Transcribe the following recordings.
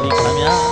ခံနေပါပြီ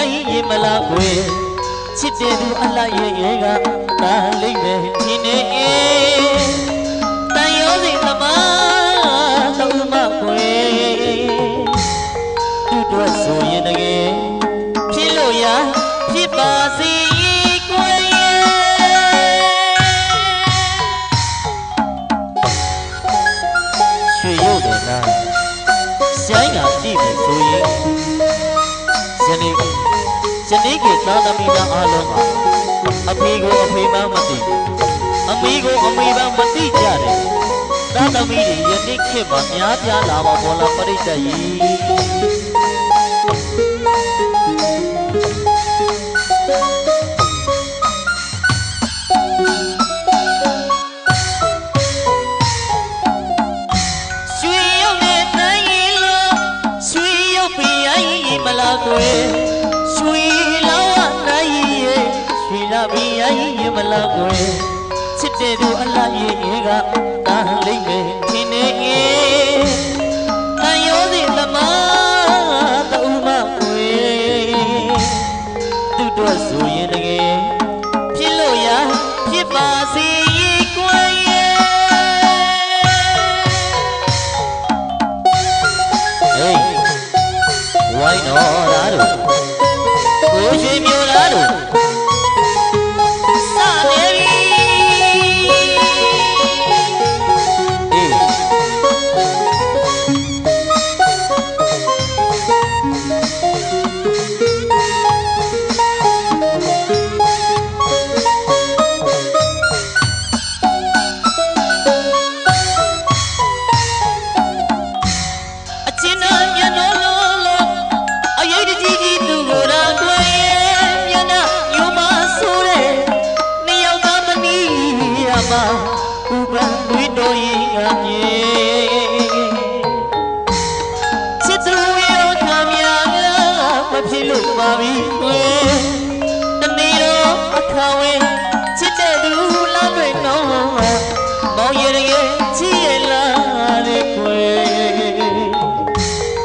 လာပြရင်မလားကွယ်ချစ်တဲ့သူအလားရဲ့ရဲ့ကတားလိမ့်မယ်ထင်နေတန်ရောစိတ်သမားတော့မကွယ်သူတို့ဆိုရင်တကယ်ဖြစ်လို့ရဖြစ်ပါစေကွယ်ရွှေရုပ်တယ်လားဆိုင်းတာကြည့်မယ်ဆိုရင်ဇနီး ဇနီးကသာသမီသားအားလုံးဟာအဖေကိုအဖေမှမသိအမေကိုအမေမှမသိကြတယ်သာသမီတွေယနေ့ခေတ်မှာများပြားလာပါဘောလားပရိသတ်ကြီး လားရဲ့ကတားလိမ့်မယ်ထင်နေငယ်အယောစီသမားတူမကွယ်သူတို့ဆိုရင်တကယ်ဖြစ်လို့ရဖြစ်ပါစေ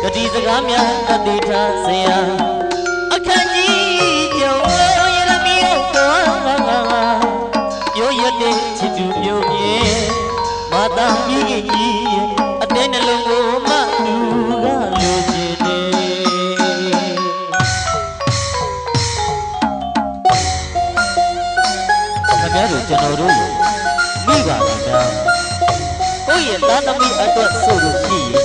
ကတိစကားများတတိထားစရာအခန့်ကြီးကျော်ရရမီကိုပြောရတဲ့ချစ်သူမျိုးမြေမာတာမိကြီးအတဲ့နှလုံးကိုမလူကလိုချင်တယ်ခင်ဗျားတို့ကျွန်တော်တို့ရဲ့မိပါခင်ဗျာကိုယ့်ရဲ့သားသမီးအတွက်ဆိုလို့ရှိရင်ကျ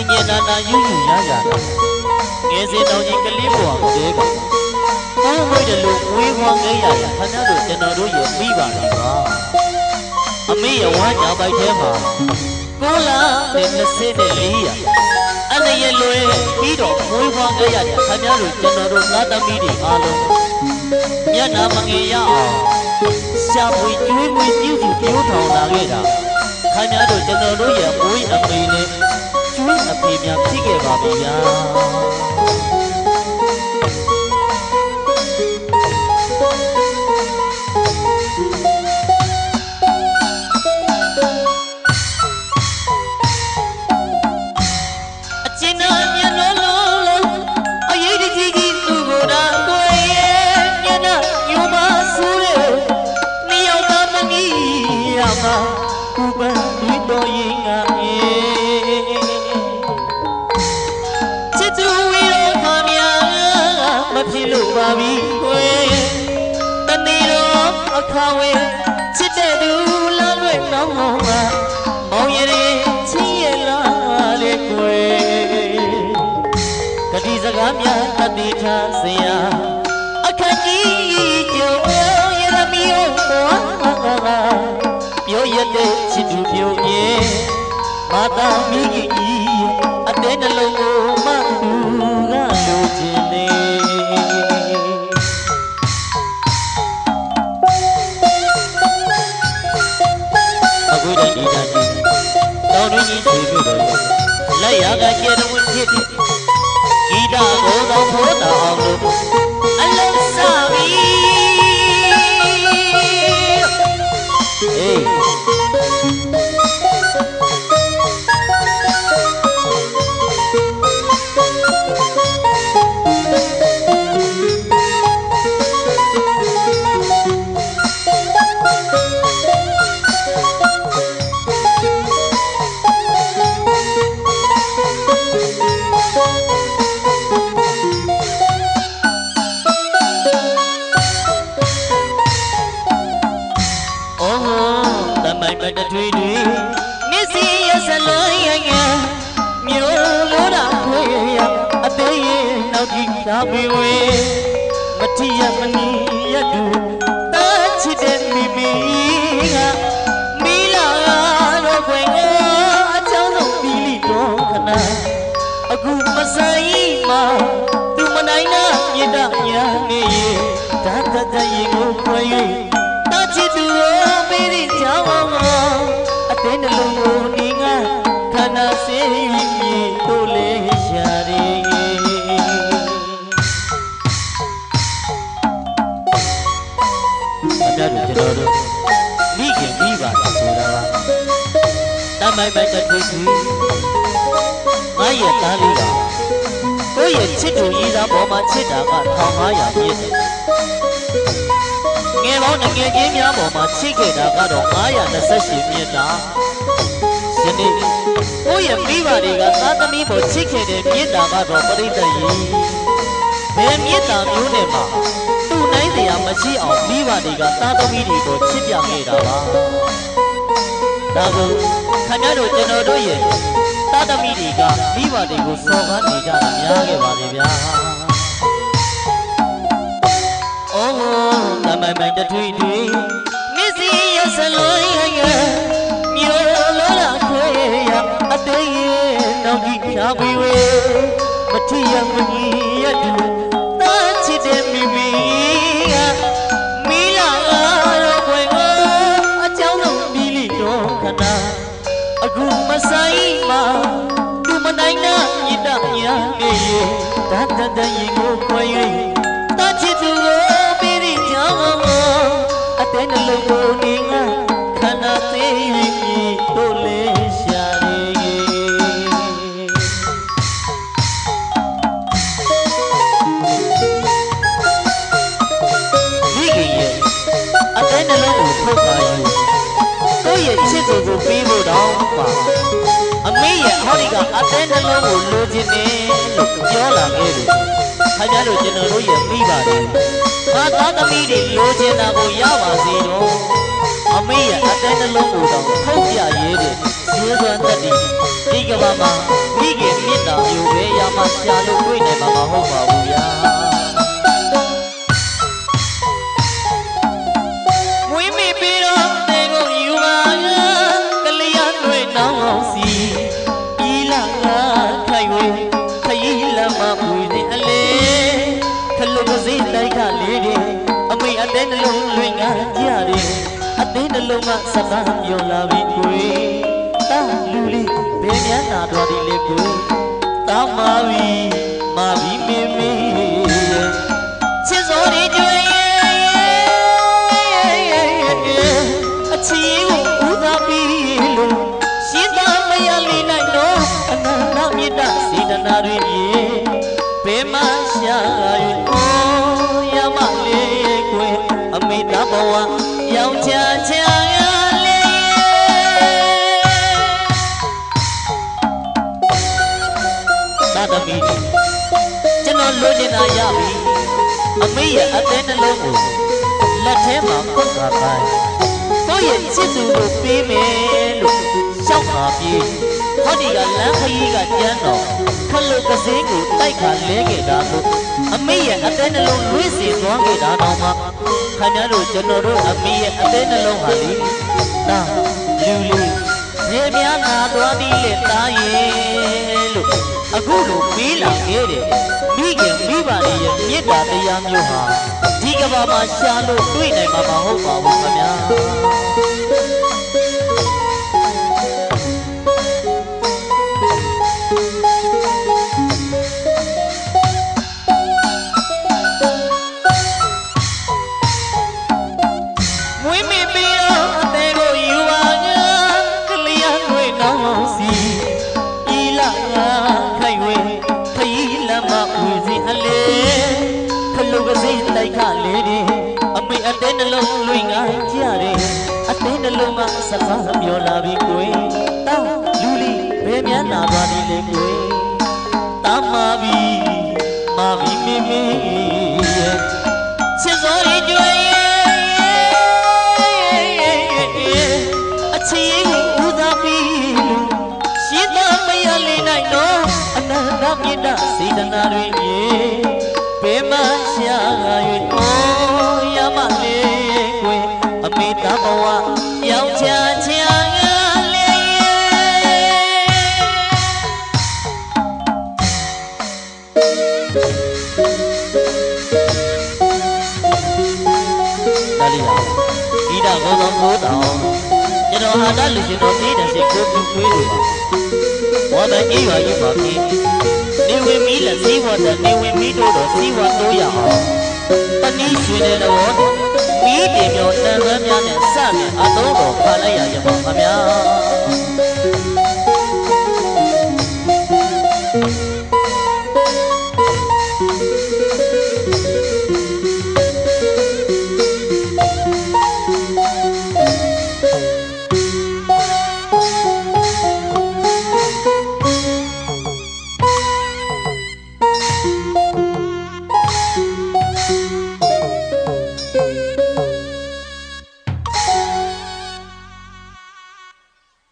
င်ကျင်နာနာယူယူရရတာငယ်စဉ်တောင်ကြီးကလေးဘဝကလေးကကိုယ်ဝိတယ်လို့ဝေးဝမ်းခဲ့ရတာခင်ဗျားတို့ကျွန်တော်တို့ရဲ့ပြီးပါလားပါအမေရဲ့ဝမ်းညာပိုက်ထဲမှာကိုလာနဲ့24ရအနေရလွယ်ပြီးတော့ဝေးဝမ်းခဲ့ရတဲ့ခင်ဗျားတို့ကျွန်တော်တို့သားသမီးတွေအားလုံးမျက်နာမငယ်ရအောင်ရှာဖွေကျွေးမွေးပြုစုပြောထောင်လာခဲ့တာခင်ဗျားတို့ကျွန်တော်တို့ရဲ့ဘိုးအမေနဲ့ကျွေး အဖေများဖြစ်ခဲ့ပါပြီဗျာ ဖြစ်လို့ပါပြီကွယ်တနေ့တော့အအခါဝဲချစ်တဲ့သူလာလွဲ့နောင်းမောင်ကမောင်ရည်ချင်းရလားလေကွယ်ကတိစကားများတတိထားစရာအခက်ကြီးကြုံရရမီယောပြောရတဲ့ချစ်သူပြောရ တတရင်ကိုခွဲ၍တချစ်သူရောပေးသည့်ကြောင်းအောင်အသေးနှလုံးကိုနေငါခန္ဓာစေးမြေတို့လေးရှာရအတတ်ကျွန်တော်တို့မိခင်ပြီးပါဆိုတာပါတမိုင်မိုက်တထွေးထွေးငါရဲ့သားလေးကကိုယ့်ရဲ့ချစ်သူရေးသားပေါ်မှာချစ်တာက1500ပြည့်တယ် ငယ်ပေါင်းငယ်ချင်းများပေါ်မှာချစ်ခဲ့တာကတော့928ပြည့်တာယနေ့ကိုယ့်ရဲ့မိဘတွေကသားသမီးပေါ်ချစ်ခဲ့တဲ့မြေတာကတော့ပရိသတ်ကြီးဘယ်မြေတာမျိုးနဲ့မှသူ့နိုင်စရာမရှိအောင်မိဘတွေကသားသမီးတွေကိုချစ်ပြခဲ့တာပါဒါကိုခင်ဗျားတို့ကျွန်တော်တို့ရဲ့တာသမီတွေကမိဘတွေကိုစော်ကားနေကြတာများခဲ့ပါလေဗျာ။အော် တမန်မန်တထွေထွေမြစ်စီရဆလွန်ရရမြို့လောလာခွေရအသေးရဲ့နောက်ကြီးဖြာပြီးဝေမထီရမကြီးရတူတာချစ်တဲ့မိမိကမီလာတော့ခွေကအကြောင်းဆုံးပြီးလိတော့ခဏအခုမဆိုင်မှာသူမနိုင်နာမြစ်တညာနေရတတ်တတ်တရင်ကိုခွဲ၍တချစ်သူကိုပြီးဒီကြောင်း အတဲ့နှလုံးကိုနေငါခန္ဓာသေး၍တို့လေးရှာရမိခင်ရဲ့အတဲ့နှလုံးကိုထုတ်ပါယူကိုယ့်ရဲ့ချစ်သူကိုပြီးဖို့တော့ပါအမေရဲ့ဟောဒီကအသေးနှလုံးကိုလိုချင်တယ်လို့ပြောလာခဲ့တယ် ခင်ဗျားတို့ကျွန်တော်တို့ရဲ့မိပါတယ်ငါသားသမီးတွေလိုချင်တာကိုရပါစေတော့အမေရဲ့အသေးနှလုံးကိုတော့ထုတ်ပြရဲတယ်ဇေစွမ်းတတ်တယ်ဒီကဘာမှာမိခင်မြင့်တာမျိုးပဲရမှာရှာလို့တွေ့နိုင်မှာမဟုတ်ပါဘူးဗျာ လုံးကစကားပြောလာပြီကိုယ်တာလူလေးဘယ်များနာတော်ဒီလေကိုယ်တာမာပြီမာပြီမေမေချစ်စောဒီကျွေးအချီကိုဦးစားပြီးလို့ရှင်းသားမရလိနိုင်တော့အနန္တမြတ်တစေတနာတွေမြေဘယ်မှရှာ၍အော် ရောင်ချချာရလေသာသမီကျွန်တော်လိုချင်တာရပြီအမေရဲ့အသေးနှလုံးကိုလလက်ထဲမှာပုတ်ခါပိုင်းကိုယ့်ရဲ့ချစ်သူကိုပေးမယ်လို့ရှောက်ပါပြေး ဟောဒီကလမ်းခရီးကကျန်းတော်ခလုတ်ကစင်းကိုတိုက်ခါလဲခဲ့တာကိုအမေရဲ့အသေးနှလုံးလွှင့်စေသွားခဲ့တာတော့မှခင်ဗျားတို့ကျွန်တော်တို့အမေရဲ့အသေးနှလုံးဟာလေဒါလူလူရေများနာသွားသည်လေတားရဲ့လို့အခုလိုပေးလာခဲ့တယ်မိခင်မိဘတွေရဲ့မေတ္တာတရားမျိုးဟာဒီကဘာမှာရှာလို့တွေ့နိုင်မှာမဟုတ်ပါဘူးခင်ဗျာ လုံးလွင်ငါကြရတယ်အသေးနှလုံးကစကားပြောလာပြီကိုယ်တာလူလီဘယ်မြန်လာသွားပြီလဲကိုယ်တာမာပြီမာပြီမေမေရဲ့ချစ်စောရီကြွယ်အချီကိုဦးစားပြီးလို့ရှင်းသားမရလေနိုင်တော့အနန္တမြတ်စေတနာတွေရေဘယ်မှရှာ၍အော်ရမလေးကွယ်အမေတဘဝ ယောက်ျားချာလေဒါလေးဟာဤတာဘောသောကိုတောင်ကျွန်တော်ဟာတလူရှင်တော်ပြည်တဲ့စိတ်ကိုပြုခွေးလို့ပါဘောတဲ့အေးရွာကြီးပါပြီနေဝင်မီလက်စည်းဝတ်တဲ့နေဝင်မီတို့တော့စည်းဝတ်တို့ရအောင် ပဏိရွှေတဲ့တော်မီးတင်မျိုးတန်သွမ်းများနဲ့စမြအသုံးတော်ခါလိုက်ရရပါခမများ